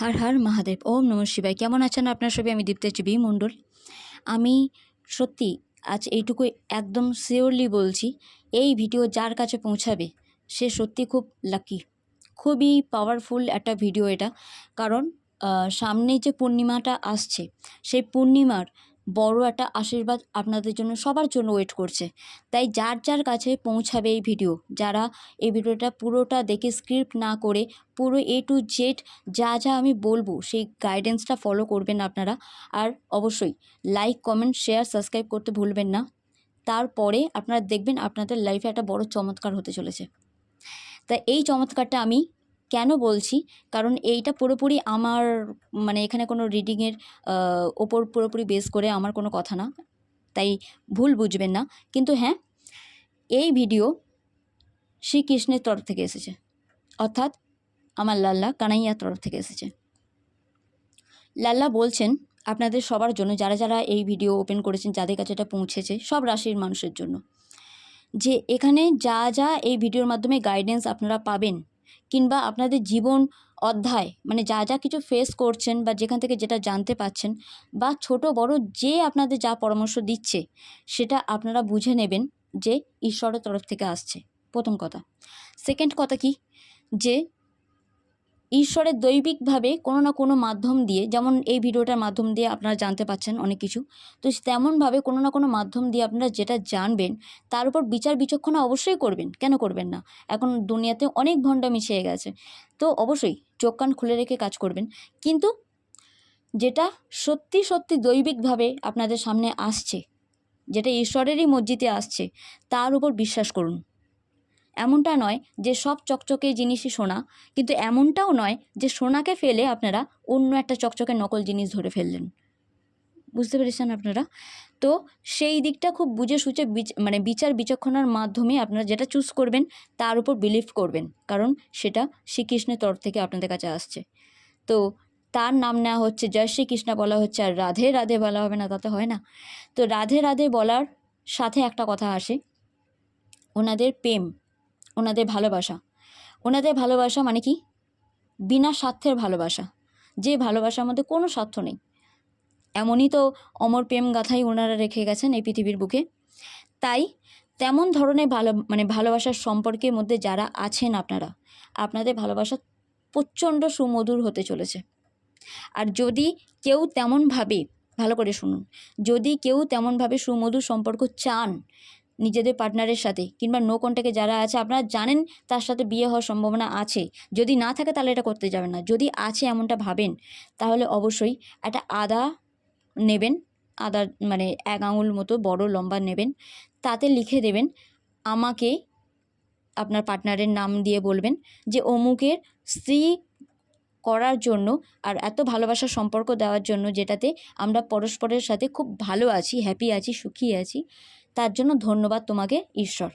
হার হার মহাদেব, ওম নম শিবায়। কেমন আছেন আপনার সবাই? আমি দীপ্তা চিবি মণ্ডল। আমি সত্যি আজ এইটুকু একদম শিওরলি বলছি, এই ভিডিও যার কাছে পৌঁছাবে, সে সত্যি খুব লাকি খুবই পাওয়ারফুল একটা ভিডিও এটা। কারণ সামনে যে পূর্ণিমাটা আসছে, সেই পূর্ণিমার বড় একটা আশীর্বাদ আপনাদের জন্য সবার জন্য ওয়েট করছে। তাই যার যার কাছে পৌঁছাবে এই ভিডিও যারা এই ভিডিওটা পুরোটা দেখে স্ক্রিপ্ট না করে পুরো এ টু জেড যা যা আমি বলব সেই গাইডেন্সটা ফলো করবেন আপনারা। আর অবশ্যই লাইক কমেন্ট শেয়ার সাবস্ক্রাইব করতে ভুলবেন না। তারপরে আপনারা দেখবেন আপনাদের লাইফে একটা বড় চমৎকার হতে চলেছে। তা এই চমৎকারটা আমি কেন বলছি? কারণ এইটা পুরোপুরি আমার মানে এখানে কোনো রিডিংয়ের ওপর পুরোপুরি বেস করে আমার কোনো কথা না। তাই ভুল বুঝবেন না। কিন্তু হ্যাঁ এই ভিডিও শ্রীকৃষ্ণের তরফ থেকে এসেছে। অর্থাৎ আমার লাল্লা কানাইয়ার তরফ থেকে এসেছে। লাল্লা বলছেন, আপনাদের সবার জন্য, যারা যারা এই ভিডিও ওপেন করেছেন, যাদের কাছে এটা পৌঁছেছে, সব রাশির মানুষের জন্য। যে এখানে যা যা এই ভিডিওর মাধ্যমে গাইডেন্স আপনারা পাবেন কিংবা আপনাদের জীবন অধ্যায় মানে যা যা কিছু ফেস করছেন বা যেখান থেকে যেটা জানতে পাচ্ছেন বা ছোট, বড় যে আপনাদের যা পরামর্শ দিচ্ছে, সেটা আপনারা বুঝে নেবেন যে ঈশ্বরের তরফ থেকে আসছে। প্রথম কথা। সেকেন্ড কথা কি? যে ঈশ্বরের দৈবিকভাবে কোনো না কোনো মাধ্যম দিয়ে, যেমন এই ভিডিওটার মাধ্যম দিয়ে আপনারা জানতে পাচ্ছেন অনেক কিছু, তো তেমনভাবে কোনো না কোনো মাধ্যম দিয়ে আপনারা যেটা জানবেন, তার উপর বিচার বিচক্ষণা অবশ্যই করবেন। কেন করবেন না? এখন দুনিয়াতে অনেক ভণ্ডা মিশিয়ে গেছে, তো অবশ্যই চোখ কান খুলে রেখে কাজ করবেন। কিন্তু যেটা সত্যি সত্যি দৈবিকভাবে আপনাদের সামনে আসছে, যেটা ঈশ্বরেরই মসজিদে আসছে, তার উপর বিশ্বাস করুন। এমনটা নয় যে সব চকচকে জিনিসই সোনা, কিন্তু এমনটাও নয় যে সোনাকে ফেলে আপনারা অন্য একটা চকচকে নকল জিনিস ধরে ফেললেন। বুঝতে পেরেছেন আপনারা? তো সেই দিকটা খুব বুঝে সুঝে মানে বিচার বিচক্ষণার মাধ্যমে আপনারা যেটা চুজ করবেন, তার উপর বিলিভ করবেন, কারণ সেটা শ্রীকৃষ্ণের তরফ থেকে আপনাদের কাছে আসছে। তো তার নাম নেওয়া হচ্ছে, জয় শ্রীকৃষ্ণ বলা হচ্ছে, আর রাধে রাধে বলা হবে না তাতে হয় না। তো রাধে রাধে বলার সাথে একটা কথা আসে, ওনাদের প্রেম। ওনাদের ভালোবাসা। ওনাদের ভালোবাসা মানে কি? বিনা স্বার্থের ভালোবাসা। যে ভালোবাসার মধ্যে কোনো স্বার্থ নেই। এমনই তো অমর প্রেম গাথাই ওনারা রেখে গেছেন এই পৃথিবীর বুকে। তাই তেমন ধরনের ভালো মানে ভালোবাসার সম্পর্কের মধ্যে যারা আছেন আপনারা, আপনাদের ভালোবাসা প্রচণ্ড সুমধুর হতে চলেছে। আর যদি কেউ তেমনভাবে, ভালো করে শুনুন, যদি কেউ তেমনভাবে সুমধুর সম্পর্ক চান নিজেদের পার্টনারের সাথে কিংবা নো কন্ট্যাক্টে যারা আছে, আপনারা জানেন তার সাথে বিয়ে হওয়ার সম্ভাবনা আছে। যদি না থাকে তাহলে এটা করতে যাবেন না। যদি আছে এমনটা ভাবেন, তাহলে অবশ্যই একটা আদা নেবেন, আদা মানে এক আঙুল মতো বড় লম্বা নেবেন, তাতে লিখে দেবেন আমাকে আপনার পার্টনারের নাম দিয়ে বলবেন যে অমুকের স্ত্রী করার জন্য আর এত ভালোবাসার সম্পর্ক দেওয়ার জন্য যেটাতে আমরা পরস্পরের সাথে খুব ভালো আছি হ্যাপি আছি, সুখী আছি তার জন্য ধন্যবাদ তোমাকে, ঈশ্বর।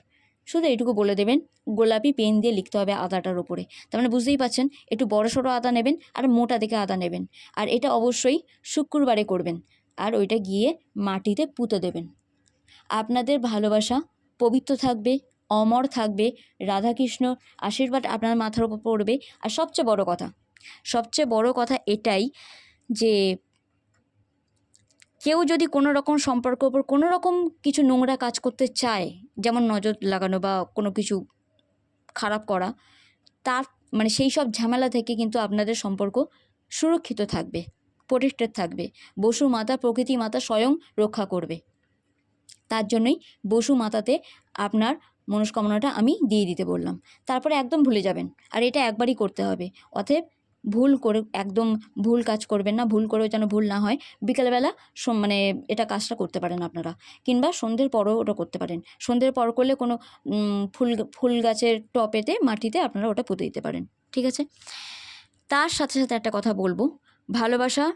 শুধু এইটুকু বলে দেবেন, গোলাপি পেন দিয়ে লিখতে হবে আদাটার ওপরে তার মানে বুঝতেই পাচ্ছেন, একটু বড় সড়ো আদা নেবেন আর মোটা দেখে আদা নেবেন। আর এটা অবশ্যই শুক্রবারে করবেন আর ওইটা গিয়ে মাটিতে পুঁতে দেবেন। আপনাদের ভালোবাসা পবিত্র থাকবে, অমর থাকবে, রাধাকৃষ্ণ আশীর্বাদ আপনার মাথার উপর পড়বে। আর সবচেয়ে বড় কথা, সবচেয়ে বড় কথা এটাই যে কেউ যদি কোনো রকম সম্পর্ক ওপর কোনো রকম কিছু নোংরা কাজ করতে চায়, যেমন নজর লাগানো বা কোনো কিছু খারাপ করা, তার মানে সেই সব ঝামেলা থেকে কিন্তু আপনাদের সম্পর্ক সুরক্ষিত থাকবে প্রোটেক্টেড থাকবে। বসু মাতা প্রকৃতি মাতা স্বয়ং রক্ষা করবে। তার জন্যই বসু মাতাতে আপনার মনস্কামনাটা আমি দিয়ে দিতে বললাম। তারপরে একদম ভুলে যাবেন। আর এটা একবারই করতে হবে। অতএব ভুল করে, একদম ভুল কাজ করবেন না, ভুল করেও যেন ভুল না হয়। বিকেলবেলা মানে এটা কাজটা করতে পারেন আপনারা। কিংবা সন্ধ্যের পরও ওটা করতে পারেন। সন্ধ্যের পর করলে কোনো ফুল ফুল গাছের টপেতে, মাটিতে আপনারা ওটা পুঁতে দিতে পারেন। ঠিক আছে? তার সাথে সাথে একটা কথা বলব। ভালোবাসা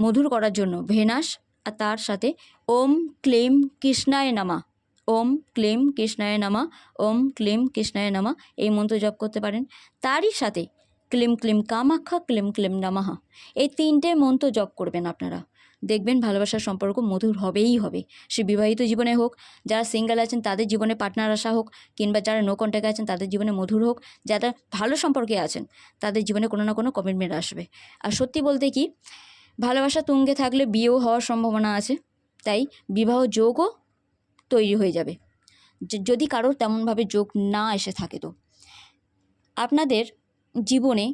মধুর করার জন্য, ভেনাস, আর তার সাথে ওম ক্লেম কৃষ্ণায় নামা, ওম ক্লেম কৃষ্ণায় নামা, ওম ক্লেম কৃষ্ণায় নামা, এই মন্ত্র জপ করতে পারেন। তারই সাথে ক্লিম ক্লিম কামাখ্যা, ক্লিম ক্লিম নামাহা এই তিনটে মন্ত্র জপ করবেন আপনারা। দেখবেন ভালোবাসার সম্পর্ক মধুর হবেই হবে। সে বিবাহিত জীবনে হোক, যারা সিঙ্গেল আছেন তাদের জীবনে পার্টনার আসা হোক, কিংবা যারা নো কন্ট্যাক্টে আছেন তাদের জীবনে মধুর হোক, যারা ভালো সম্পর্কে আছেন, তাদের জীবনে কোনো না কোনো কমিটমেন্ট আসবে। আর সত্যি বলতে কি, ভালোবাসা তুঙ্গে থাকলে বিয়েও হওয়ার সম্ভাবনা আছে, তাই বিবাহ যোগও তৈরি হয়ে যাবে। যদি কারোর তেমনভাবে যোগ না এসে থাকে তো। আপনাদের জীবনে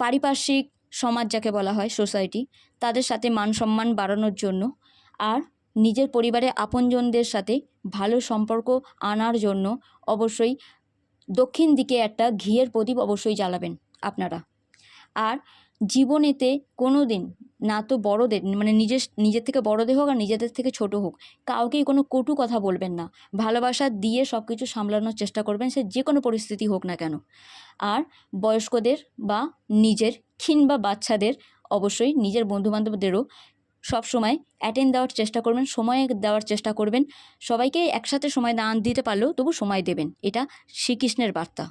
পারিপার্শ্বিক সমাজ যাকে বলা হয় সোসাইটি তাদের সাথে মান সম্মান বাড়ানোর জন্য আর নিজের পরিবারে আপনজনদের সাথে ভালো সম্পর্ক আনার জন্য অবশ্যই দক্ষিণ দিকে একটা ঘিয়ের প্রদীপ অবশ্যই জ্বালাবেন আপনারা। আর জীবনেতে কোনো দিন না তো বড়দের মানে নিজের নিজের থেকে বড়দের হোক আর নিজেদের থেকে ছোট হোক, কাউকেই কোনো কটু কথা বলবেন না। ভালোবাসা দিয়ে সব কিছু সামলানোর চেষ্টা করবেন সে যে কোনো পরিস্থিতি হোক না কেন। আর বয়স্কদের বা নিজের ক্ষীণ বা বাচ্চাদের অবশ্যই নিজের বন্ধুবান্ধবদেরও সবসময় অ্যাটেন্ড দেওয়ার চেষ্টা করবেন, সময় দেওয়ার চেষ্টা করবেন। সবাইকে একসাথে সময় না দিতে পারলেও তবু সময় দেবেন। এটা শ্রীকৃষ্ণের বার্তা।